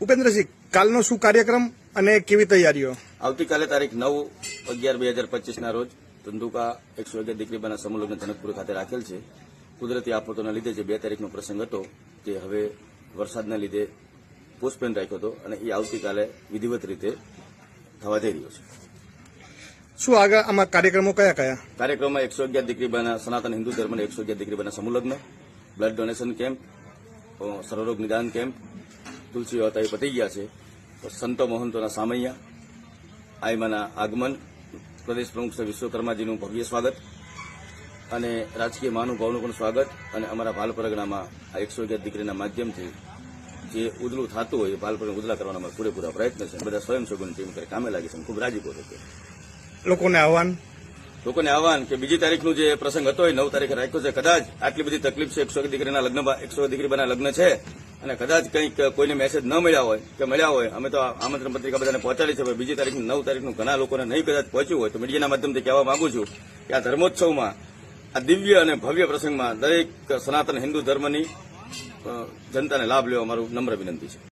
ઉપેન્દ્રસિંહ કાલનો શું કાર્યક્રમ અને કેવી તૈયારીઓ? આવતીકાલે તારીખ નવ અગિયાર બે હજાર પચીસના રોજ ધંધુકા એકસો અગિયાર દીકરીબાના સમુલગ્ન જનકપુર ખાતે રાખેલ છે. કુદરતી આફતોના લીધે જે બે તારીખનો પ્રસંગ હતો તે હવે વરસાદના લીધે પોસ્ટપેન રાખ્યો હતો અને એ આવતીકાલે વિધિવત રીતે થવા જઈ રહ્યો છે. શું આગળ આમાં કાર્યક્રમો કયા કયા? કાર્યક્રમમાં એકસો અગિયાર દીકરીબાના સનાતન હિન્દુ ધર્મના એકસો અગિયાર દીકરીબાના સમૂહલગ્ન બ્લડ ડોનેશન કેમ્પ સર્વરોગ નિદાન કેમ્પ તુલસી હોતા એ પતી ગયા છે. તો સંતો મહંતોના સામૈયા આયમાના આગમન પ્રદેશ પ્રમુખ શ્રી વિશ્વકર્માજીનું ભવ્ય સ્વાગત અને રાજકીય મહાનુભાવનું પણ સ્વાગત અને અમારા ભાલ પરગણામાં આ એકસો અગિયાર દીકરીના માધ્યમથી જે ઉદલું થતું હોય એ ભાલ પરગણા ઉજળા કરવાના અમારા પૂરેપૂરા પ્રયત્ન છે. બધા સ્વયંસેવકોની ટીમ કરે કામે લાગી છે ખૂબ રાજીપો છે લોકોને આહવાન? લોકોને આહવાન કે બીજી તારીખનું જે પ્રસંગ હતો એ નવ તારીખે રાખ્યો છે. કદાચ આટલી બધી તકલીફ છે એકસો દીકરીના લગ્ન એકસો દીકરીના લગ્ન છે. અને કદાચ કંઈક કોઈને મેસેજ ન મળ્યા હોય, કે મળ્યા હોય, અમે તો આમંત્રણ પત્રિકા બધાને પહોંચાડી છે બીજી તારીખ નવ તારીખનું ઘણા લોકોને નહીં કદાચ પહોંચ્યું હોય, તો મીડિયાના માધ્યમથી કહેવા માંગુ છું કે આ ધર્મોત્સવમાં, આ દિવ્ય અને ભવ્ય પ્રસંગમાં દરેક સનાતન હિન્દુ ધર્મની જનતાને લાભ લેવા મારું નમ્ર વિનંતી છે.